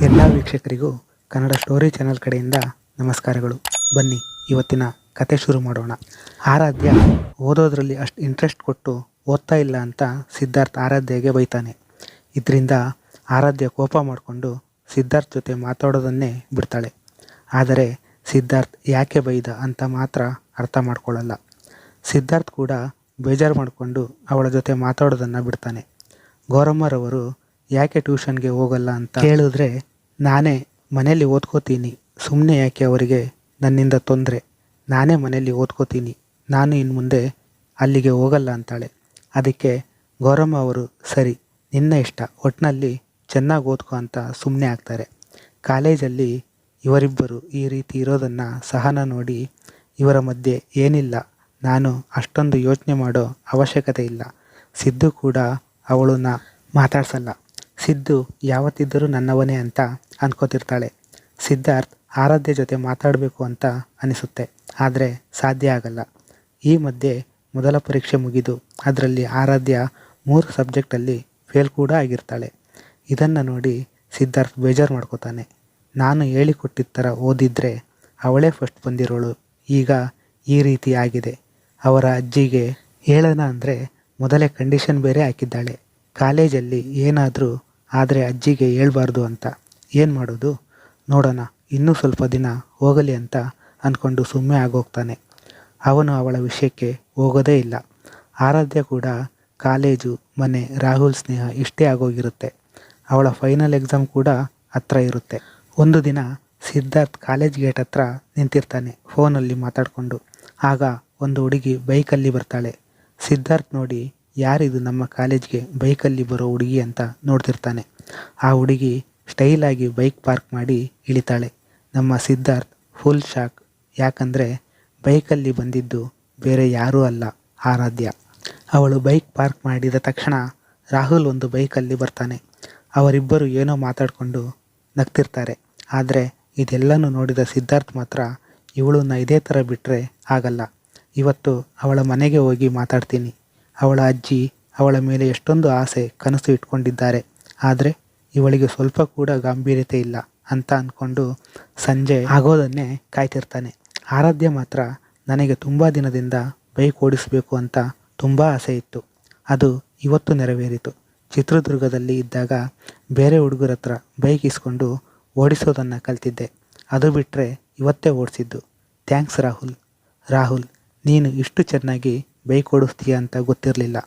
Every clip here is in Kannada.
ಎಲ್ಲ ವೀಕ್ಷಕರಿಗೂ ಕನ್ನಡ ಸ್ಟೋರಿ ಚಾನೆಲ್ ಕಡೆಯಿಂದ ನಮಸ್ಕಾರಗಳು. ಬನ್ನಿ, ಇವತ್ತಿನ ಕತೆ ಶುರು ಮಾಡೋಣ. ಆರಾಧ್ಯ ಓದೋದ್ರಲ್ಲಿ ಅಷ್ಟು ಇಂಟ್ರೆಸ್ಟ್ ಕೊಟ್ಟು ಓದ್ತಾ ಇಲ್ಲ ಅಂತ ಸಿದ್ಧಾರ್ಥ್ ಆರಾಧ್ಯಗೆ ಬೈತಾನೆ. ಇದರಿಂದ ಆರಾಧ್ಯ ಕೋಪ ಮಾಡಿಕೊಂಡು ಸಿದ್ಧಾರ್ಥ್ ಜೊತೆ ಮಾತಾಡೋದನ್ನೇ ಬಿಡ್ತಾಳೆ. ಆದರೆ ಸಿದ್ಧಾರ್ಥ್ ಯಾಕೆ ಬೈದ ಅಂತ ಮಾತ್ರ ಅರ್ಥ ಮಾಡ್ಕೊಳ್ಳಲ್ಲ ಸಿದ್ಧಾರ್ಥ್ ಕೂಡ ಬೇಜಾರು ಮಾಡಿಕೊಂಡು ಅವಳ ಜೊತೆ ಮಾತಾಡೋದನ್ನು ಬಿಡ್ತಾನೆ. ಗೌರಮ್ಮರವರು ಯಾಕೆ ಟ್ಯೂಷನ್ಗೆ ಹೋಗಲ್ಲ ಅಂತ ಕೇಳಿದ್ರೆ, ನಾನೇ ಮನೆಯಲ್ಲಿ ಓದ್ಕೋತೀನಿ. ಸುಮ್ಮನೆ ಯಾಕೆ ಅವರಿಗೆ ನನ್ನಿಂದ ತೊಂದರೆ? ನಾನೇ ಮನೆಯಲ್ಲಿ ಓದ್ಕೋತೀನಿ. ನಾನು ಇನ್ನು ಮುಂದೆ ಅಲ್ಲಿಗೆ ಹೋಗಲ್ಲ ಅಂತಾಳೆ. ಅದಕ್ಕೆ, ಗೌರಮ್ಮ ಅವರು ಸರಿ, ನಿನ್ನ ಇಷ್ಟ. ಒಟ್ಟಿನಲ್ಲಿ ಚೆನ್ನಾಗಿ ಓದ್ಕೋ ಅಂತ ಸುಮ್ಮನೆ ಆಗ್ತಾರೆ. ಕಾಲೇಜಲ್ಲಿ ಇವರಿಬ್ಬರು ಈ ರೀತಿ ಇರೋದನ್ನು ಸಹನ ನೋಡಿ, ಇವರ ಮಧ್ಯೆ ಏನಿಲ್ಲ. ನಾನು ಅಷ್ಟೊಂದು ಯೋಚನೆ ಮಾಡೋ ಅವಶ್ಯಕತೆ ಇಲ್ಲ. ಸಿದ್ದು ಕೂಡ ಅವಳನ್ನ ಮಾತಾಡ್ಸಲ್ಲ. ಸಿದ್ದು ಯಾವತ್ತಿದ್ದರೂ ನನ್ನವನೇ ಅಂತ ಅನ್ಕೋತಿರ್ತಾಳೆ. ಸಿದ್ಧಾರ್ಥ್ ಆರಾಧ್ಯ ಜೊತೆ ಮಾತಾಡಬೇಕು ಅಂತ ಅನಿಸುತ್ತೆ. ಆದರೆ ಸಾಧ್ಯ ಆಗಲ್ಲ. ಈ ಮಧ್ಯೆ ಮೊದಲ ಪರೀಕ್ಷೆ ಮುಗಿದು ಅದರಲ್ಲಿ ಆರಾಧ್ಯ ಮೂರು ಸಬ್ಜೆಕ್ಟಲ್ಲಿ ಫೇಲ್ ಕೂಡ ಆಗಿರ್ತಾಳೆ. ಇದನ್ನು ನೋಡಿ ಸಿದ್ಧಾರ್ಥ್ ಬೇಜಾರು ಮಾಡ್ಕೋತಾನೆ. ನಾನು ಹೇಳಿಕೊಟ್ಟಿದ್ದ ಥರ ಓದಿದ್ರೆ ಅವಳೇ ಫಸ್ಟ್ ಬಂದಿರೋಳು. ಈಗ ಈ ರೀತಿ ಆಗಿದೆ. ಅವರ ಅಜ್ಜಿಗೆ ಹೇಳೋಣ ಅಂದರೆ ಮೊದಲೇ ಕಂಡೀಷನ್ ಬೇರೆ ಹಾಕಿದ್ದಾಳೆ. ಕಾಲೇಜಲ್ಲಿ ಏನಾದರೂ ಆದರೆ ಅಜ್ಜಿಗೆ ಹೇಳ್ಬಾರ್ದು ಅಂತ. ಏನು ಮಾಡೋದು? ನೋಡೋಣ, ಇನ್ನೂ ಸ್ವಲ್ಪ ದಿನ ಹೋಗಲಿ ಅಂತ ಅಂದ್ಕೊಂಡು ಸುಮ್ಮನೆ ಆಗೋಗ್ತಾನೆ. ಅವನು ಅವಳ ವಿಷಯಕ್ಕೆ ಹೋಗೋದೇ ಇಲ್ಲ. ಆರಾಧ್ಯ ಕೂಡ ಕಾಲೇಜು, ಮನೆ, ರಾಹುಲ್ ಸ್ನೇಹ ಇಷ್ಟೇ ಆಗೋಗಿರುತ್ತೆ. ಅವಳ ಫೈನಲ್ ಎಕ್ಸಾಮ್ ಕೂಡ ಹತ್ರ ಇರುತ್ತೆ. ಒಂದು ದಿನ ಸಿದ್ಧಾರ್ಥ್ ಕಾಲೇಜ್ ಗೇಟ್ ಹತ್ರ ನಿಂತಿರ್ತಾನೆ ಫೋನಲ್ಲಿ ಮಾತಾಡಿಕೊಂಡು. ಆಗ ಒಂದು ಹುಡುಗಿ ಬೈಕಲ್ಲಿ ಬರ್ತಾಳೆ. ಸಿದ್ಧಾರ್ಥ್ ನೋಡಿ ಯಾರಿದು ನಮ್ಮ ಕಾಲೇಜ್ಗೆ ಬೈಕಲ್ಲಿ ಬರೋ ಹುಡುಗಿ ಅಂತ ನೋಡ್ತಿರ್ತಾನೆ. ಆ ಹುಡುಗಿ ಸ್ಟೈಲಾಗಿ ಬೈಕ್ ಪಾರ್ಕ್ ಮಾಡಿ ಇಳಿತಾಳೆ. ನಮ್ಮ ಸಿದ್ಧಾರ್ಥ್ ಫುಲ್ ಶಾಕ್ ಯಾಕಂದರೆ ಬೈಕಲ್ಲಿ ಬಂದಿದ್ದು ಬೇರೆ ಯಾರೂ ಅಲ್ಲ, ಆರಾಧ್ಯ. ಅವಳು ಬೈಕ್ ಪಾರ್ಕ್ ಮಾಡಿದ ತಕ್ಷಣ ರಾಹುಲ್ ಒಂದು ಬೈಕಲ್ಲಿ ಬರ್ತಾನೆ. ಅವರಿಬ್ಬರು ಏನೋ ಮಾತಾಡಿಕೊಂಡು ನಗ್ತಿರ್ತಾರೆ. ಆದರೆ ಇದೆಲ್ಲನೂ ನೋಡಿದ ಸಿದ್ಧಾರ್ಥ್ ಮಾತ್ರ ಇವಳನ್ನ ಇದೇ ಥರ ಬಿಟ್ಟರೆ ಆಗಲ್ಲ. ಇವತ್ತು ಅವಳ ಮನೆಗೆ ಹೋಗಿ ಮಾತಾಡ್ತೀನಿ. ಅವಳ ಅಜ್ಜಿ ಅವಳ ಮೇಲೆ ಎಷ್ಟೊಂದು ಆಸೆ ಕನಸು ಇಟ್ಕೊಂಡಿದ್ದಾರೆ. ಆದರೆ ಇವಳಿಗೆ ಸ್ವಲ್ಪ ಕೂಡ ಗಾಂಭೀರ್ಯತೆ ಇಲ್ಲ ಅಂತ ಅಂದ್ಕೊಂಡು ಸಂಜೆ ಆಗೋದನ್ನೇ ಕಾಯ್ತಿರ್ತಾನೆ. ಆರಾಧ್ಯ ಮಾತ್ರ ನನಗೆ ತುಂಬ ದಿನದಿಂದ ಬೈಕ್ ಓಡಿಸಬೇಕು ಅಂತ ತುಂಬ ಆಸೆ ಇತ್ತು. ಅದು ಇವತ್ತು ನೆರವೇರಿತು. ಚಿತ್ರದುರ್ಗದಲ್ಲಿ ಇದ್ದಾಗ ಬೇರೆ ಹುಡುಗರ ಹತ್ರ ಬೈಕ್ ಇಸ್ಕೊಂಡು ಓಡಿಸೋದನ್ನು ಕಲ್ತಿದ್ದೆ. ಅದು ಬಿಟ್ಟರೆ ಇವತ್ತೇ ಓಡಿಸಿದ್ದು. ಥ್ಯಾಂಕ್ಸ್ ರಾಹುಲ್. ರಾಹುಲ್, ನೀನು ಇಷ್ಟು ಚೆನ್ನಾಗಿ ಬೈಕ್ ಓಡಿಸ್ತೀಯ ಅಂತ ಗೊತ್ತಿರಲಿಲ್ಲ.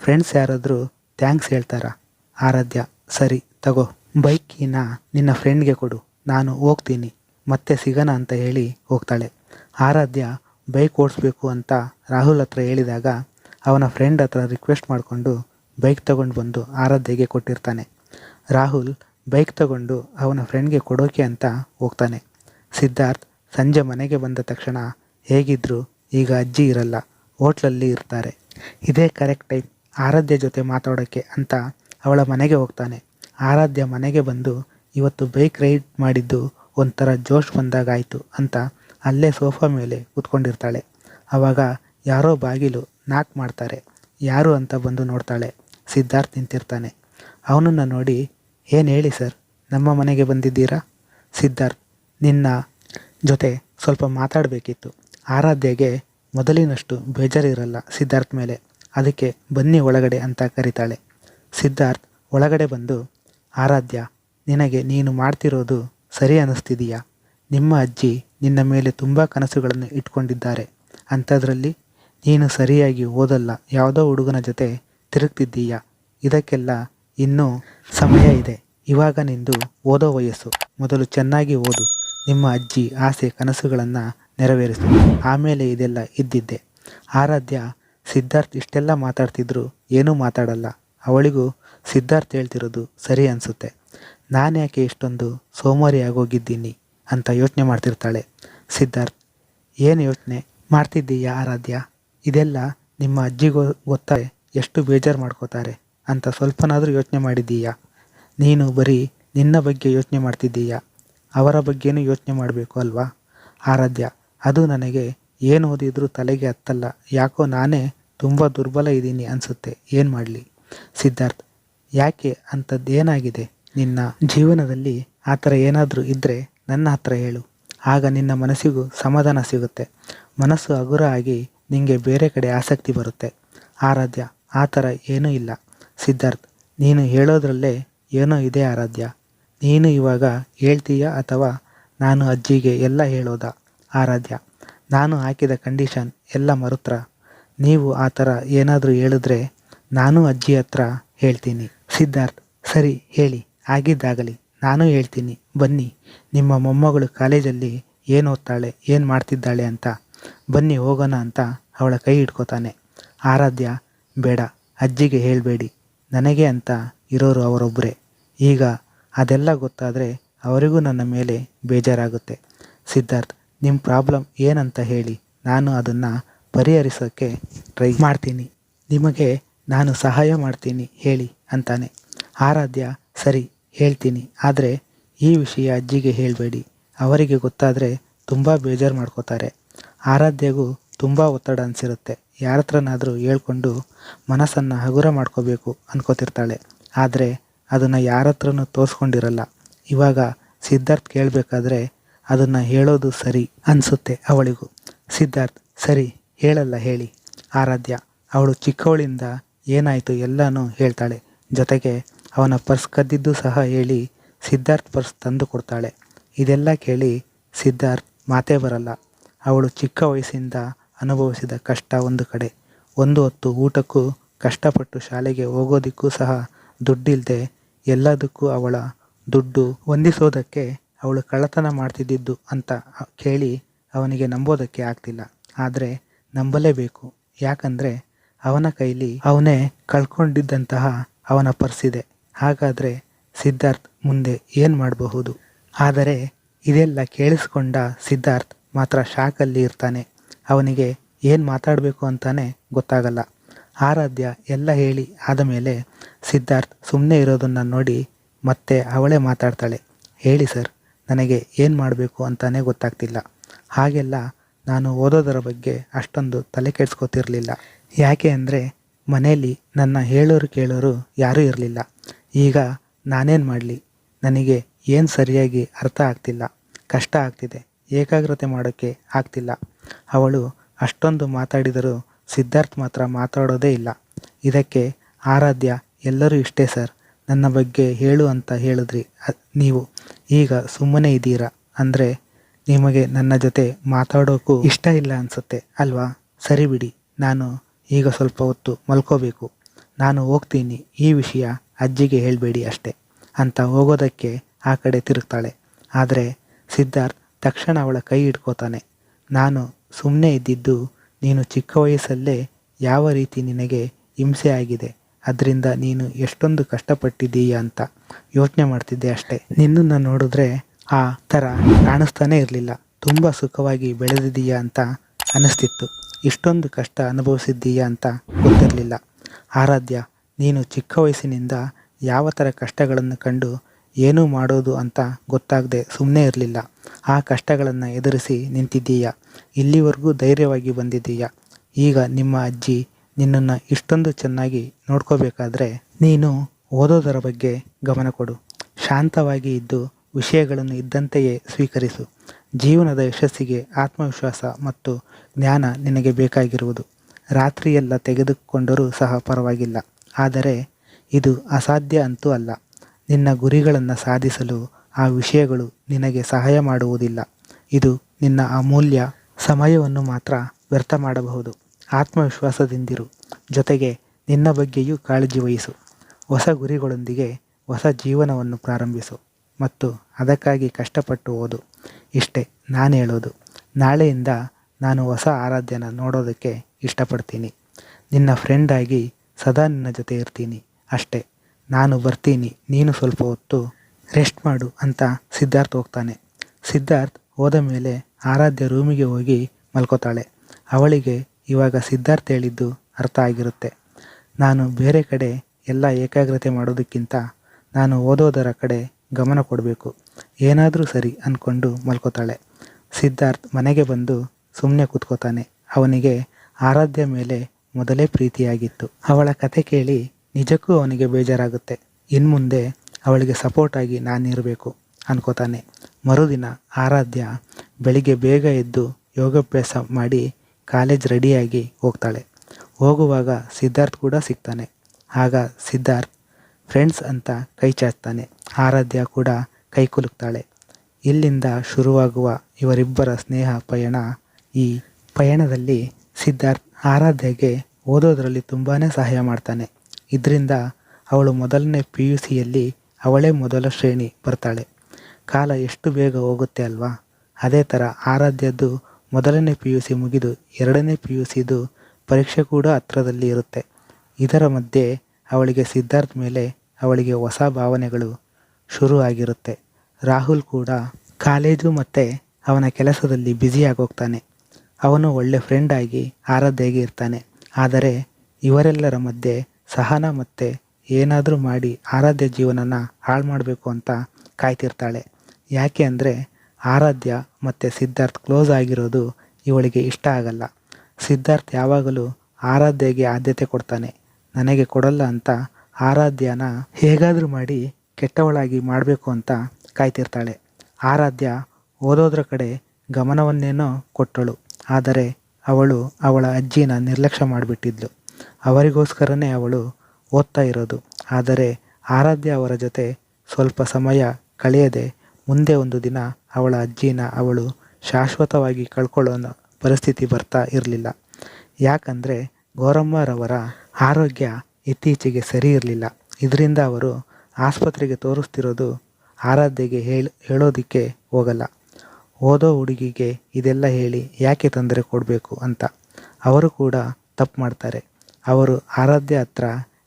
ಫ್ರೆಂಡ್ಸ್ ಯಾರಾದರೂ ಥ್ಯಾಂಕ್ಸ್ ಹೇಳ್ತಾರಾ? ಆರಾಧ್ಯ, ಸರಿ, ತಗೋ, ಬೈಕಿನ ಕೀನ ನಿನ್ನ ಫ್ರೆಂಡ್ಗೆ ಕೊಡು, ನಾನು ಹೋಗ್ತೀನಿ, ಮತ್ತೆ ಸಿಗೋಣ ಅಂತ ಹೇಳಿ ಹೋಗ್ತಾಳೆ. ಆರಾಧ್ಯ, ಬೈಕ್ ಓಡಿಸ್ಬೇಕು ಅಂತ ರಾಹುಲ್ ಹತ್ರ ಹೇಳಿದಾಗ ಅವನ ಫ್ರೆಂಡ್ ಹತ್ರ ರಿಕ್ವೆಸ್ಟ್ ಮಾಡಿಕೊಂಡು ಬೈಕ್ ತಗೊಂಡು ಬಂದು ಆರಾಧ್ಯಗೆ ಕೊಟ್ಟಿರ್ತಾನೆ. ರಾಹುಲ್, ಬೈಕ್ ತಗೊಂಡು ಅವನ ಫ್ರೆಂಡ್ಗೆ ಕೊಡೋಕೆ ಅಂತ ಹೋಗ್ತಾನೆ. ಸಿದ್ಧಾರ್ಥ್, ಸಂಜೆ ಮನೆಗೆ ಬಂದ ತಕ್ಷಣ ಹೇಗಿದ್ರು ಈಗ ಅಜ್ಜಿ ಇರಲ್ಲ. ಹೋಟ್ಲಲ್ಲಿ ಇರ್ತಾರೆ. ಇದೇ ಕರೆಕ್ಟ್ ಟೈಮ್ ಆರಾಧ್ಯ ಜೊತೆ ಮಾತಾಡೋಕ್ಕೆ ಅಂತ ಅವಳ ಮನೆಗೆ ಹೋಗ್ತಾನೆ. ಆರಾಧ್ಯ ಮನೆಗೆ ಬಂದು ಇವತ್ತು ಬೈಕ್ ರೈಡ್ ಮಾಡಿದ್ದು ಒಂಥರ ಜೋಶ್ ಬಂದಾಗಾಯಿತು ಅಂತ ಅಲ್ಲೇ ಸೋಫಾ ಮೇಲೆ ಕೂತ್ಕೊಂಡಿರ್ತಾಳೆ. ಆವಾಗ ಯಾರೋ ಬಾಗಿಲು ನಾಕ್ ಮಾಡ್ತಾರೆ. ಯಾರು ಅಂತ ಬಂದು ನೋಡ್ತಾಳೆ. ಸಿದ್ಧಾರ್ಥ್ ನಿಂತಿರ್ತಾನೆ. ಅವನನ್ನು ನೋಡಿ, ಏನು ಹೇಳಿ ಸರ್, ನಮ್ಮ ಮನೆಗೆ ಬಂದಿದ್ದೀರಾ? ಸಿದ್ಧಾರ್ಥ್, ನಿನ್ನ ಜೊತೆ ಸ್ವಲ್ಪ ಮಾತಾಡಬೇಕಿತ್ತು. ಆರಾಧ್ಯಗೆ ಮೊದಲಿನಷ್ಟು ಬೇಜಾರಿರಲ್ಲ ಸಿದ್ಧಾರ್ಥ್ ಮೇಲೆ. ಅದಕ್ಕೆ ಬನ್ನಿ ಒಳಗಡೆ ಅಂತ ಕರೀತಾಳೆ. ಸಿದ್ಧಾರ್ಥ್ ಒಳಗಡೆ ಬಂದು, ಆರಾಧ್ಯ, ನಿನಗೆ ನೀನು ಮಾಡ್ತಿರೋದು ಸರಿ ಅನ್ನಿಸ್ತಿದೀಯಾ ನಿಮ್ಮ ಅಜ್ಜಿ ನಿನ್ನ ಮೇಲೆ ತುಂಬ ಕನಸುಗಳನ್ನು ಇಟ್ಕೊಂಡಿದ್ದಾರೆ. ಅಂಥದ್ರಲ್ಲಿ ನೀನು ಸರಿಯಾಗಿ ಓದಲ್ಲ, ಯಾವುದೋ ಹುಡುಗನ ಜೊತೆ ತಿರುಗ್ತಿದ್ದೀಯಾ? ಇದಕ್ಕೆಲ್ಲ ಇನ್ನೂ ಸಮಯ ಇದೆ. ಇವಾಗ ನಿಂದು ಓದೋ ವಯಸ್ಸು. ಮೊದಲು ಚೆನ್ನಾಗಿ ಓದು. ನಿಮ್ಮ ಅಜ್ಜಿ ಆಸೆ ಕನಸುಗಳನ್ನು ನೆರವೇರಿಸು ಆಮೇಲೆ ಇದೆಲ್ಲ ಇದ್ದಿದ್ದೆ. ಆರಾಧ್ಯ, ಸಿದ್ಧಾರ್ಥ್ ಇಷ್ಟೆಲ್ಲ ಮಾತಾಡ್ತಿದ್ರು, ಏನೂ ಮಾತಾಡಲ್ಲ. ಅವಳಿಗೂ ಸಿದ್ಧಾರ್ಥ್ ಹೇಳ್ತಿರೋದು ಸರಿ ಅನಿಸುತ್ತೆ. ನಾನು ಯಾಕೆ ಇಷ್ಟೊಂದು ಸೋಮಾರಿ ಆಗೋಗಿದ್ದೀನಿ ಅಂತ ಯೋಚನೆ ಮಾಡ್ತಿರ್ತಾಳೆ ಸಿದ್ಧಾರ್ಥ್. ಏನು ಯೋಚನೆ? ಮಾಡ್ತಿದ್ದೀಯಾ ಆರಾಧ್ಯ? ಇದೆಲ್ಲ ನಿಮ್ಮ ಅಜ್ಜಿಗೋ ಗೊತ್ತಾರೆ ಎಷ್ಟು ಬೇಜಾರು ಮಾಡ್ಕೋತಾರೆ ಅಂತ ಸ್ವಲ್ಪನಾದರೂ ಯೋಚನೆ ಮಾಡಿದ್ದೀಯಾ? ನೀನು ಬರೀ ನಿನ್ನ ಬಗ್ಗೆ ಯೋಚನೆ ಮಾಡ್ತಿದ್ದೀಯಾ? ಅವರ ಬಗ್ಗೆನೂ ಯೋಚನೆ ಮಾಡಬೇಕು ಅಲ್ವಾ? ಆರಾಧ್ಯ ಅದು ನನಗೆ ಏನು ಓದಿದ್ರೂ ತಲೆಗೆ ಹತ್ತಲ್ಲ. ಯಾಕೋ ನಾನೇ ತುಂಬ ದುರ್ಬಲ ಇದ್ದೀನಿ ಅನಿಸುತ್ತೆ. ಏನು ಮಾಡಲಿ? ಸಿದ್ಧಾರ್ಥ್, ಯಾಕೆ ಅಂಥದ್ದೇನಾಗಿದೆ ನಿನ್ನ ಜೀವನದಲ್ಲಿ ಆ ಥರ ಏನಾದರೂ ಇದ್ದರೆ ನನ್ನ ಹತ್ರ ಹೇಳು. ಆಗ ನಿನ್ನ ಮನಸ್ಸಿಗೂ ಸಮಾಧಾನ ಸಿಗುತ್ತೆ. ಮನಸ್ಸು ಹಗುರ ಆಗಿ ನಿಮಗೆ ಬೇರೆ ಕಡೆ ಆಸಕ್ತಿ ಬರುತ್ತೆ. ಆರಾಧ್ಯ, ಆ ಥರ ಏನೂ ಇಲ್ಲ. ಸಿದ್ಧಾರ್ಥ್, ನೀನು ಹೇಳೋದ್ರಲ್ಲೇ ಏನೋ ಇದೆ ಆರಾಧ್ಯ. ನೀನು ಇವಾಗ ಹೇಳ್ತೀಯಾ ಅಥವಾ ನಾನು ಅಜ್ಜಿಗೆ ಎಲ್ಲ ಹೇಳೋದಾ? ಆರಾಧ್ಯ. ನಾನು ಹಾಕಿದ ಕಂಡೀಷನ್ ಎಲ್ಲ ಮರುತ್ರ. ನೀವು ಆ ಥರ ಏನಾದರೂ ಹೇಳಿದ್ರೆ ನಾನು ಅಜ್ಜಿ ಹತ್ರ ಹೇಳ್ತೀನಿ. ಸಿದ್ಧಾರ್ಥ್, ಸರಿ, ಹೇಳಿ. ಆಗಿದ್ದಾಗಲಿ ನಾನು ಹೇಳ್ತೀನಿ. ಬನ್ನಿ. ನಿಮ್ಮ ಮೊಮ್ಮಗಳು ಕಾಲೇಜಲ್ಲಿ ಏನು ಓದ್ತಾಳೆ, ಏನು ಮಾಡ್ತಿದ್ದಾಳೆ ಅಂತ. ಬನ್ನಿ ಹೋಗೋಣ ಅಂತ ಅವಳ ಕೈ ಇಟ್ಕೋತಾನೆ ಆರಾಧ್ಯ, ಬೇಡ. ಅಜ್ಜಿಗೆ ಹೇಳಬೇಡಿ. ನನಗೆ ಅಂತ ಇರೋರು ಅವರೊಬ್ಬರೇ ಈಗ ಅದೆಲ್ಲ ಗೊತ್ತಾದರೆ ಅವರಿಗೂ ನನ್ನ ಮೇಲೆ ಬೇಜಾರಾಗುತ್ತೆ. ಸಿದ್ಧಾರ್ಥ್ ನಿಮ್ಮ ಪ್ರಾಬ್ಲಮ್ ಏನಂತ ಹೇಳಿ ನಾನು ಅದನ್ನು ಪರಿಹರಿಸೋಕ್ಕೆ ಟ್ರೈ ಮಾಡ್ತೀನಿ. ನಿಮಗೆ ನಾನು ಸಹಾಯ ಮಾಡ್ತೀನಿ ಹೇಳಿ ಅಂತಾನೆ. ಆರಾಧ್ಯ, ಸರಿ, ಹೇಳ್ತೀನಿ. ಆದರೆ ಈ ವಿಷಯ ಅಜ್ಜಿಗೆ ಹೇಳಬೇಡಿ. ಅವರಿಗೆ ಗೊತ್ತಾದರೆ ತುಂಬ ಬೇಜಾರು ಮಾಡ್ಕೋತಾರೆ. ಆರಾಧ್ಯಗೂ ತುಂಬ ಒತ್ತಡ ಅನಿಸಿರುತ್ತೆ. ಯಾರ ಹತ್ರನಾದರೂ ಹೇಳ್ಕೊಂಡು ಮನಸ್ಸನ್ನು ಹಗುರ ಮಾಡ್ಕೋಬೇಕು ಅನ್ಕೋತಿರ್ತಾಳೆ. ಆದರೆ ಅದನ್ನು ಯಾರ ಹತ್ರನೂ ತೋರಿಸ್ಕೊಂಡಿರಲ್ಲ. ಇವಾಗ ಸಿದ್ಧಾರ್ಥ್ ಕೇಳಬೇಕಾದ್ರೆ ಅದನ್ನು ಹೇಳೋದು ಸರಿ ಅನಿಸುತ್ತೆ ಅವಳಿಗೂ. ಸಿದ್ಧಾರ್ಥ್, ಸರಿ, ಹೇಳಲ್ಲ, ಹೇಳಿ. ಆರಾಧ್ಯ, ಅವಳು ಚಿಕ್ಕವಳಿಂದ ಏನಾಯಿತು ಎಲ್ಲನೂ ಹೇಳ್ತಾಳೆ. ಜೊತೆಗೆ ಅವನ ಪರ್ಸ್ ಕದ್ದಿದ್ದು ಸಹ ಹೇಳಿ ಸಿದ್ಧಾರ್ಥ್ ಪರ್ಸ್ ತಂದು ಕೊಡ್ತಾಳೆ. ಇದೆಲ್ಲ ಕೇಳಿ ಸಿದ್ಧಾರ್ಥ್ ಮಾತೇ ಬರಲ್ಲ. ಅವಳು ಚಿಕ್ಕ ವಯಸ್ಸಿಂದ ಅನುಭವಿಸಿದ ಕಷ್ಟ ಒಂದು ಕಡೆ. ಒಂದು ಹೊತ್ತು ಊಟಕ್ಕೂ ಕಷ್ಟಪಟ್ಟು ಶಾಲೆಗೆ ಹೋಗೋದಕ್ಕೂ ಸಹ ದುಡ್ಡಿಲ್ಲದೆ ಎಲ್ಲದಕ್ಕೂ ಅವಳ ದುಡ್ಡು ಹೊಂದಿಸೋದಕ್ಕೆ ಅವಳು ಕಳ್ಳತನ ಮಾಡ್ತಿದ್ದಿದ್ದು ಅಂತ ಕೇಳಿ ಅವನಿಗೆ ನಂಬೋದಕ್ಕೆ ಆಗ್ತಿಲ್ಲ. ಆದರೆ ನಂಬಲೇಬೇಕು. ಯಾಕಂದರೆ ಅವನ ಕೈಲಿ ಅವನೇ ಕಳ್ಕೊಂಡಿದ್ದಂತಹ ಅವನ ಪರ್ಸಿದೆ ಹಾಗಾದರೆ ಸಿದ್ಧಾರ್ಥ್ ಮುಂದೆ ಏನು ಮಾಡಬಹುದು? ಆದರೆ ಇದೆಲ್ಲ ಕೇಳಿಸ್ಕೊಂಡ ಸಿದ್ಧಾರ್ಥ್ ಮಾತ್ರ ಶಾಕಲ್ಲಿ ಇರ್ತಾನೆ. ಅವನಿಗೆ ಏನು ಮಾತಾಡಬೇಕು ಅಂತಾನೆ ಗೊತ್ತಾಗಲ್ಲ. ಆರಾಧ್ಯ ಎಲ್ಲ ಹೇಳಿ ಆದ ಮೇಲೆ ಸಿದ್ಧಾರ್ಥ್ ಸುಮ್ಮನೆ ಇರೋದನ್ನು ನೋಡಿ ಮತ್ತೆ ಅವಳೇ ಮಾತಾಡ್ತಾಳೆ. ಹೇಳಿ ಸರ್. ನನಗೆ ಏನು ಮಾಡಬೇಕು ಅಂತಲೇ ಗೊತ್ತಾಗ್ತಿಲ್ಲ. ಹಾಗೆಲ್ಲ ನಾನು ಓದೋದರ ಬಗ್ಗೆ ಅಷ್ಟೊಂದು ತಲೆ ಕೆಡಿಸ್ಕೋತಿರಲಿಲ್ಲ. ಯಾಕೆ ಅಂದರೆ ಮನೆಯಲ್ಲಿ ನನ್ನ ಹೇಳೋರು ಕೇಳೋರು ಯಾರೂ ಇರಲಿಲ್ಲ. ಈಗ ನಾನೇನು ಮಾಡಲಿ? ನನಗೆ ಏನು ಸರಿಯಾಗಿ ಅರ್ಥ ಆಗ್ತಿಲ್ಲ. ಕಷ್ಟ ಆಗ್ತಿದೆ. ಏಕಾಗ್ರತೆ ಮಾಡೋಕ್ಕೆ ಆಗ್ತಿಲ್ಲ. ಅವಳು ಅಷ್ಟೊಂದು ಮಾತಾಡಿದರೂ ಸಿದ್ಧಾರ್ಥ್ ಮಾತ್ರ ಮಾತಾಡೋದೇ ಇಲ್ಲ. ಇದಕ್ಕೆ ಆರಾಧ್ಯ ಎಲ್ಲರೂ ಇಷ್ಟೇ ಸರ್. ನನ್ನ ಬಗ್ಗೆ ಹೇಳು ಅಂತ ಹೇಳಿದ್ರಿ ನೀವು. ಈಗ ಸುಮ್ಮನೆ ಇದ್ದೀರಾ? ಅಂದರೆ ನಿಮಗೆ ನನ್ನ ಜೊತೆ ಮಾತಾಡೋಕ್ಕೂ ಇಷ್ಟ ಇಲ್ಲ ಅನಿಸುತ್ತೆ, ಅಲ್ವಾ? ಸರಿ ಬಿಡಿ, ನಾನು ಈಗ ಸ್ವಲ್ಪ ಹೊತ್ತು ಮಲ್ಕೋಬೇಕು. ನಾನು ಹೋಗ್ತೀನಿ, ಈ ವಿಷಯ ಅಜ್ಜಿಗೆ ಹೇಳಬೇಡಿ ಅಷ್ಟೆ ಅಂತ ಹೋಗೋದಕ್ಕೆ ಆ ಕಡೆ ತಿರುಗ್ತಾಳೆ. ಆದರೆ ಸಿದ್ಧಾರ್ಥ್ ತಕ್ಷಣ ಅವಳ ಕೈ ಹಿಡ್ಕೋತಾನೆ. ನಾನು ಸುಮ್ಮನೆ ಇದ್ದಿದ್ದು ನೀನು ಚಿಕ್ಕ ವಯಸ್ಸಲ್ಲೇ ಯಾವ ರೀತಿ ನಿನಗೆ ಹಿಂಸೆ ಆಗಿದೆ? ಅದರಿಂದ ನೀನು ಎಷ್ಟೊಂದು ಕಷ್ಟಪಟ್ಟಿದ್ದೀಯ ಅಂತ ಯೋಚನೆ ಮಾಡ್ತಿದ್ದೆ ಅಷ್ಟೇ. ನಿನ್ನನ್ನು ನೋಡಿದ್ರೆ ಆ ಥರ ಕಾಣಿಸ್ತಾನೇ ಇರಲಿಲ್ಲ. ತುಂಬ ಸುಖವಾಗಿ ಬೆಳೆದಿದ್ದೀಯಾ ಅಂತ ಅನಿಸ್ತಿತ್ತು. ಇಷ್ಟೊಂದು ಕಷ್ಟ ಅನುಭವಿಸಿದ್ದೀಯಾ ಅಂತ ಗೊತ್ತಿರಲಿಲ್ಲ. ಆರಾಧ್ಯ, ನೀನು ಚಿಕ್ಕ ವಯಸ್ಸಿನಿಂದ ಯಾವ ಥರ ಕಷ್ಟಗಳನ್ನು ಕಂಡು ಏನೂ ಮಾಡೋದು ಅಂತ ಗೊತ್ತಾಗದೆ ಸುಮ್ಮನೆ ಇರಲಿಲ್ಲ. ಆ ಕಷ್ಟಗಳನ್ನು ಎದುರಿಸಿ ನಿಂತಿದ್ದೀಯ. ಇಲ್ಲಿವರೆಗೂ ಧೈರ್ಯವಾಗಿ ಬಂದಿದ್ದೀಯ. ಈಗ ನಿಮ್ಮ ಅಜ್ಜಿ ನಿನ್ನನ್ನು ಇಷ್ಟೊಂದು ಚೆನ್ನಾಗಿ ನೋಡ್ಕೋಬೇಕಾದ್ರೆ ನೀನು ಓದೋದರ ಬಗ್ಗೆ ಗಮನ ಕೊಡು. ಶಾಂತವಾಗಿ ಇದ್ದು ವಿಷಯಗಳನ್ನು ಇದ್ದಂತೆಯೇ ಸ್ವೀಕರಿಸು. ಜೀವನದ ಯಶಸ್ಸಿಗೆ ಆತ್ಮವಿಶ್ವಾಸ ಮತ್ತು ಜ್ಞಾನ ನಿನಗೆ ಬೇಕಾಗಿರುವುದು. ರಾತ್ರಿಯೆಲ್ಲ ತೆಗೆದುಕೊಂಡರೂ ಸಹ ಪರವಾಗಿಲ್ಲ. ಆದರೆ ಇದು ಅಸಾಧ್ಯ ಅಂತೂ ಅಲ್ಲ. ನಿನ್ನ ಗುರಿಗಳನ್ನು ಸಾಧಿಸಲು ಆ ವಿಷಯಗಳು ನಿನಗೆ ಸಹಾಯ ಮಾಡುವುದಿಲ್ಲ. ಇದು ನಿನ್ನ ಅಮೂಲ್ಯ ಸಮಯವನ್ನು ಮಾತ್ರ ವ್ಯರ್ಥ ಮಾಡಬಹುದು. ಆತ್ಮವಿಶ್ವಾಸದಿಂದಿರು. ಜೊತೆಗೆ ನಿನ್ನ ಬಗ್ಗೆಯೂ ಕಾಳಜಿ ವಹಿಸು. ಹೊಸ ಗುರಿಗಳೊಂದಿಗೆ ಹೊಸ ಜೀವನವನ್ನು ಪ್ರಾರಂಭಿಸು ಮತ್ತು ಅದಕ್ಕಾಗಿ ಕಷ್ಟಪಟ್ಟು ಓದು. ಇಷ್ಟೇ ನಾನು ಹೇಳೋದು. ನಾಳೆಯಿಂದ ನಾನು ಹೊಸ ಆರಾಧ್ಯನ ನೋಡೋದಕ್ಕೆ ಇಷ್ಟಪಡ್ತೀನಿ. ನಿನ್ನ ಫ್ರೆಂಡ್ ಆಗಿ ಸದಾ ನಿನ್ನ ಜೊತೆ ಇರ್ತೀನಿ. ಅಷ್ಟೇ, ನಾನು ಬರ್ತೀನಿ, ನೀನು ಸ್ವಲ್ಪ ಹೊತ್ತು ರೆಸ್ಟ್ ಮಾಡು ಅಂತ ಸಿದ್ಧಾರ್ಥ್ ಹೋಗ್ತಾನೆ. ಸಿದ್ಧಾರ್ಥ್ ಹೋದ ಮೇಲೆ ಆರಾಧ್ಯ ರೂಮಿಗೆ ಹೋಗಿ ಮಲ್ಕೋತಾಳೆ. ಅವಳಿಗೆ ಇವಾಗ ಸಿದ್ಧಾರ್ಥ್ ಹೇಳಿದ್ದು ಅರ್ಥ ಆಗಿರುತ್ತೆ. ನಾನು ಬೇರೆ ಕಡೆ ಎಲ್ಲ ಏಕಾಗ್ರತೆ ಮಾಡೋದಕ್ಕಿಂತ ನಾನು ಓದೋದರ ಕಡೆ ಗಮನ ಕೊಡಬೇಕು. ಏನಾದರೂ ಸರಿ ಅಂದ್ಕೊಂಡು ಮಲ್ಕೋತಾಳೆ. ಸಿದ್ಧಾರ್ಥ್ ಮನೆಗೆ ಬಂದು ಸುಮ್ಮನೆ ಕೂತ್ಕೋತಾನೆ. ಅವನಿಗೆ ಆರಾಧ್ಯ ಮೇಲೆ ಮೊದಲೇ ಪ್ರೀತಿಯಾಗಿತ್ತು. ಅವಳ ಕತೆ ಕೇಳಿ ನಿಜಕ್ಕೂ ಅವನಿಗೆ ಬೇಜಾರಾಗುತ್ತೆ. ಇನ್ಮುಂದೆ ಅವಳಿಗೆ ಸಪೋರ್ಟಾಗಿ ನಾನಿರಬೇಕು ಅನ್ಕೋತಾನೆ. ಮರುದಿನ ಆರಾಧ್ಯ ಬೆಳಿಗ್ಗೆ ಬೇಗ ಎದ್ದು ಯೋಗಾಭ್ಯಾಸ ಮಾಡಿ ಕಾಲೇಜ್ ರೆಡಿಯಾಗಿ ಹೋಗ್ತಾಳೆ. ಹೋಗುವಾಗ ಸಿದ್ಧಾರ್ಥ್ ಕೂಡ ಸಿಗ್ತಾನೆ. ಆಗ ಸಿದ್ಧಾರ್ಥ್, ಫ್ರೆಂಡ್ಸ್ ಅಂತ ಕೈ ಚಾಚ್ತಾನೆ. ಆರಾಧ್ಯ ಕೂಡ ಕೈ ಕುಲುಕ್ತಾಳೆ. ಇಲ್ಲಿಂದ ಶುರುವಾಗುವ ಇವರಿಬ್ಬರ ಸ್ನೇಹ ಪಯಣ ಈ ಪಯಣದಲ್ಲಿ ಸಿದ್ಧಾರ್ಥ್ ಆರಾಧ್ಯಗೆ ಓದೋದರಲ್ಲಿ ತುಂಬಾ ಸಹಾಯ ಮಾಡ್ತಾನೆ. ಇದರಿಂದ ಅವಳು ಮೊದಲನೇ ಪಿ ಯು ಸಿಯಲ್ಲಿ ಅವಳೇ ಮೊದಲ ಶ್ರೇಣಿ ಬರ್ತಾಳೆ. ಕಾಲ ಎಷ್ಟು ಬೇಗ ಹೋಗುತ್ತೆ ಅಲ್ವಾ? ಅದೇ ಥರ ಆರಾಧ್ಯದ್ದು ಮೊದಲನೇ ಪಿ ಯು ಸಿ ಮುಗಿದು ಎರಡನೇ ಪಿ ಯು ಸಿದು ಪರೀಕ್ಷೆ ಕೂಡ ಹತ್ರದಲ್ಲಿ ಇರುತ್ತೆ. ಇದರ ಮಧ್ಯೆ ಅವಳಿಗೆ ಸಿದ್ಧಾರ್ಥ್ ಮೇಲೆ ಅವಳಿಗೆ ಹೊಸ ಭಾವನೆಗಳು ಶುರು ಆಗಿರುತ್ತೆ ರಾಹುಲ್ ಕೂಡ ಕಾಲೇಜು ಮತ್ತು ಅವನ ಕೆಲಸದಲ್ಲಿ ಬ್ಯುಸಿಯಾಗೋಗ್ತಾನೆ ಅವನು ಒಳ್ಳೆ ಫ್ರೆಂಡ್ ಆಗಿ ಆರಾಧ್ಯಗೆ ಇರ್ತಾನೆ. ಆದರೆ ಇವರೆಲ್ಲರ ಮಧ್ಯೆ ಸಹನ ಮತ್ತು ಏನಾದರೂ ಮಾಡಿ ಆರಾಧ್ಯ ಜೀವನನ ಹಾಳು ಮಾಡಬೇಕು ಅಂತ ಕಾಯ್ತಿರ್ತಾಳೆ. ಯಾಕೆ ಅಂದರೆ ಆರಾಧ್ಯ ಮತ್ತು ಸಿದ್ಧಾರ್ಥ್ ಕ್ಲೋಸ್ ಆಗಿರೋದು ಇವಳಿಗೆ ಇಷ್ಟ ಆಗಲ್ಲ. ಸಿದ್ಧಾರ್ಥ್ ಯಾವಾಗಲೂ ಆರಾಧ್ಯಗೆ ಆದ್ಯತೆ ಕೊಡ್ತಾನೆ. ನನಗೆ ಕೊಡಲ್ಲ ಅಂತ ಆರಾಧ್ಯನ ಹೇಗಾದರೂ ಮಾಡಿ ಕೆಟ್ಟವಳಾಗಿ ಮಾಡಬೇಕು ಅಂತ ಕಾಯ್ತಿರ್ತಾಳೆ. ಆರಾಧ್ಯ ಓದೋದ್ರ ಕಡೆ ಗಮನವನ್ನೇನೋ ಕೊಟ್ಟಳು. ಆದರೆ ಅವಳು ಅವಳ ಅಜ್ಜಿನ ನಿರ್ಲಕ್ಷ್ಯ ಮಾಡಿಬಿಟ್ಟಿದ್ಲು. ಅವರಿಗೋಸ್ಕರನೇ ಅವಳು ಓದ್ತಾ ಇರೋದು. ಆದರೆ ಆರಾಧ್ಯ ಅವರ ಜೊತೆ ಸ್ವಲ್ಪ ಸಮಯ ಕಳೆಯದೆ ಮುಂದೆ ಒಂದು ದಿನ ಅವಳ ಅಜ್ಜಿನ ಅವಳು ಶಾಶ್ವತವಾಗಿ ಕಳ್ಕೊಳ್ಳೋ ಪರಿಸ್ಥಿತಿ ಬರ್ತಾ ಇರಲಿಲ್ಲ. ಯಾಕಂದರೆ ಗೌರಮ್ಮರವರ ಆರೋಗ್ಯ ಇತ್ತೀಚೆಗೆ ಸರಿ ಇರಲಿಲ್ಲ. ಇದರಿಂದ ಅವರು ಆಸ್ಪತ್ರೆಗೆ ತೋರಿಸ್ತಿರೋದು ಆರಾಧ್ಯಗೆ ಹೇಳಿ, ಹೇಳೋದಕ್ಕೆ ಹೋಗಲ್ಲ. ಓದೋ ಹುಡುಗಿಗೆ ಇದೆಲ್ಲ ಹೇಳಿ ಯಾಕೆ ತೊಂದರೆ ಕೊಡಬೇಕು ಅಂತ. ಅವರು ಕೂಡ ತಪ್ಪು ಮಾಡ್ತಾರೆ. ಅವರು ಆರಾಧ್ಯ ಹತ್ರ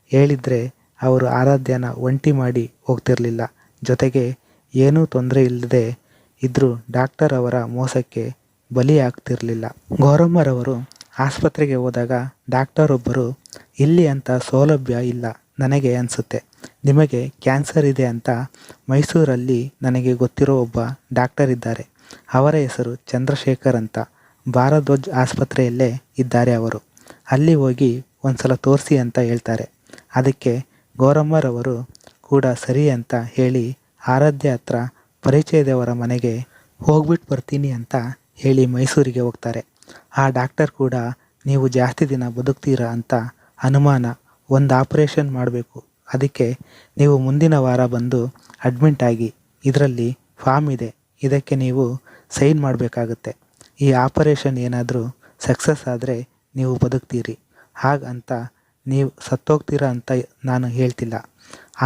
ಹೇಳಿದರೆ ಅವರು ಆರಾಧ್ಯನ ಒಂಟಿ ಮಾಡಿ ಹೋಗ್ತಿರಲಿಲ್ಲ. ಜೊತೆಗೆ ಏನೂ ತೊಂದರೆ ಇಲ್ಲದೆ ಇದ್ದರೂ ಡಾಕ್ಟರ್ ಅವರ ಮೋಸಕ್ಕೆ ಬಲಿಯಾಗ್ತಿರಲಿಲ್ಲ. ಗೌರಮ್ಮರವರು ಆಸ್ಪತ್ರೆಗೆ ಹೋದಾಗ ಡಾಕ್ಟರ್ ಒಬ್ಬರು ಇಲ್ಲಿ ಅಂತ ಸೌಲಭ್ಯ ಇಲ್ಲ, ನನಗೆ ಅನಿಸುತ್ತೆ. ನಿಮಗೆ ಕ್ಯಾನ್ಸರ್ ಇದೆ ಅಂತ ಮೈಸೂರಲ್ಲಿ ನನಗೆ ಗೊತ್ತಿರೋ ಒಬ್ಬ ಡಾಕ್ಟರ್ ಇದ್ದಾರೆ. ಅವರ ಹೆಸರು ಚಂದ್ರಶೇಖರ್ ಅಂತ. ಭಾರದ್ವಾಜ್ ಆಸ್ಪತ್ರೆಯಲ್ಲೇ ಇದ್ದಾರೆ ಅವರು. ಅಲ್ಲಿ ಹೋಗಿ ಒಂದ್ಸಲ ತೋರಿಸಿ ಅಂತ ಹೇಳ್ತಾರೆ. ಅದಕ್ಕೆ ಗೌರಮ್ಮರವರು ಕೂಡ ಸರಿ ಅಂತ ಹೇಳಿ ಆರಾಧ್ಯ ಹತ್ರ ಪರಿಚಯದವರ ಮನೆಗೆ ಹೋಗ್ಬಿಟ್ಟು ಬರ್ತೀನಿ ಅಂತ ಹೇಳಿ ಮೈಸೂರಿಗೆ ಹೋಗ್ತಾರೆ. ಆ ಡಾಕ್ಟರ್ ಕೂಡ, ನೀವು ಜಾಸ್ತಿ ದಿನ ಬದುಕ್ತೀರಾ ಅಂತ ಅನುಮಾನ, ಒಂದು ಆಪರೇಷನ್ ಮಾಡಬೇಕು. ಅದಕ್ಕೆ ನೀವು ಮುಂದಿನ ವಾರ ಬಂದು ಅಡ್ಮಿಂಟ್ ಆಗಿ, ಇದರಲ್ಲಿ ಫಾರ್ಮ್ ಇದೆ, ಇದಕ್ಕೆ ನೀವು ಸೈನ್ ಮಾಡಬೇಕಾಗುತ್ತೆ. ಈ ಆಪರೇಷನ್ ಏನಾದರೂ ಸಕ್ಸಸ್ ಆದರೆ ನೀವು ಬದುಕ್ತೀರಿ. ಹಾಗಂತ ನೀವು ಸತ್ತೋಗ್ತೀರಾ ಅಂತ ನಾನು ಹೇಳ್ತಿಲ್ಲ.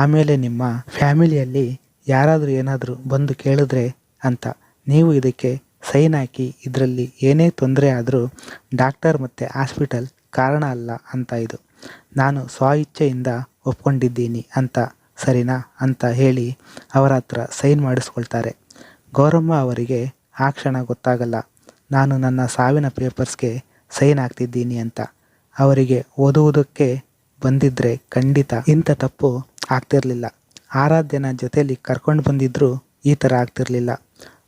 ಆಮೇಲೆ ನಿಮ್ಮ ಫ್ಯಾಮಿಲಿಯಲ್ಲಿ ಯಾರಾದರೂ ಏನಾದರೂ ಬಂದು ಕೇಳಿದ್ರೆ ಅಂತ ನೀವು ಇದಕ್ಕೆ ಸೈನ್ ಹಾಕಿ ಇದರಲ್ಲಿ ಏನೇ ತೊಂದರೆ ಆದರೂ ಡಾಕ್ಟರ್ ಮತ್ತು ಹಾಸ್ಪಿಟಲ್ ಕಾರಣ ಅಲ್ಲ ಅಂತ ಇದು. ನಾನು ಸ್ವ ಇಚ್ಛೆಯಿಂದ ಒಪ್ಕೊಂಡಿದ್ದೀನಿ ಅಂತ ಸರಿನಾ ಅಂತ ಹೇಳಿ ಅವರ ಹತ್ರ ಸೈನ್ ಮಾಡಿಸ್ಕೊಳ್ತಾರೆ. ಗೌರಮ್ಮ ಅವರಿಗೆ ಆ ಕ್ಷಣ ಗೊತ್ತಾಗಲ್ಲ. ನಾನು ನನ್ನ ಸಾವಿನ ಪೇಪರ್ಸ್ಗೆ ಸೈನ್ ಹಾಕ್ತಿದ್ದೀನಿ ಅಂತ. ಅವರಿಗೆ ಓದುವುದಕ್ಕೆ ಬಂದಿದ್ದರೆ ಖಂಡಿತ ಇಂಥ ತಪ್ಪು ಆಗ್ತಿರಲಿಲ್ಲ. ಆರಾಧ್ಯನ ಜೊತೆಯಲ್ಲಿ ಕರ್ಕೊಂಡು ಬಂದಿದ್ದರೂ ಈ ಥರ ಆಗ್ತಿರಲಿಲ್ಲ.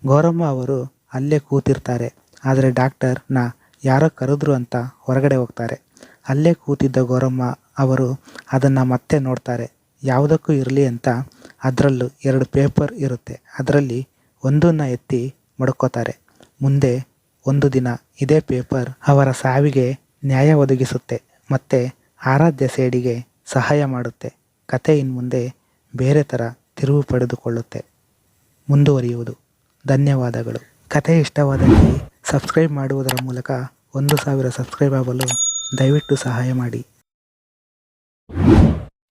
ಗೌರಮ್ಮ ಅವರು ಅಲ್ಲೇ ಕೂತಿರ್ತಾರೆ. ಆದರೆ ಡಾಕ್ಟರ್ನ ಯಾರೋ ಕರೆದ್ರು ಅಂತ ಹೊರಗಡೆ ಹೋಗ್ತಾರೆ. ಅಲ್ಲೇ ಕೂತಿದ್ದ ಗೌರಮ್ಮ ಅವರು ಅದನ್ನು ಮತ್ತೆ ನೋಡ್ತಾರೆ. ಯಾವುದಕ್ಕೂ ಇರಲಿ ಅಂತ ಅದರಲ್ಲೂ ಎರಡು ಪೇಪರ್ ಇರುತ್ತೆ. ಅದರಲ್ಲಿ ಒಂದನ್ನು ಎತ್ತಿ ಮಡ್ಕೋತಾರೆ. ಮುಂದೆ ಒಂದು ದಿನ ಇದೇ ಪೇಪರ್ ಅವರ ಸಾವಿಗೆ ನ್ಯಾಯ ಒದಗಿಸುತ್ತೆ. ಮತ್ತು ಆರಾಧ್ಯ ಸೇಡಿಗೆ ಸಹಾಯ ಮಾಡುತ್ತೆ. ಕತೆ ಇನ್ನು ಮುಂದೆ ಬೇರೆ ಥರ ತಿರುವು ಪಡೆದುಕೊಳ್ಳುತ್ತೆ. ಮುಂದುವರಿಯುವುದು. ಧನ್ಯವಾದಗಳು. ಕಥೆ ಇಷ್ಟವಾದಲ್ಲಿ ಸಬ್ಸ್ಕ್ರೈಬ್ ಮಾಡುವುದರ ಮೂಲಕ ಒಂದು ಸಾವಿರ ಸಬ್ಸ್ಕ್ರೈಬ್ ಆಗಲು ದಯವಿಟ್ಟು ಸಹಾಯ ಮಾಡಿ.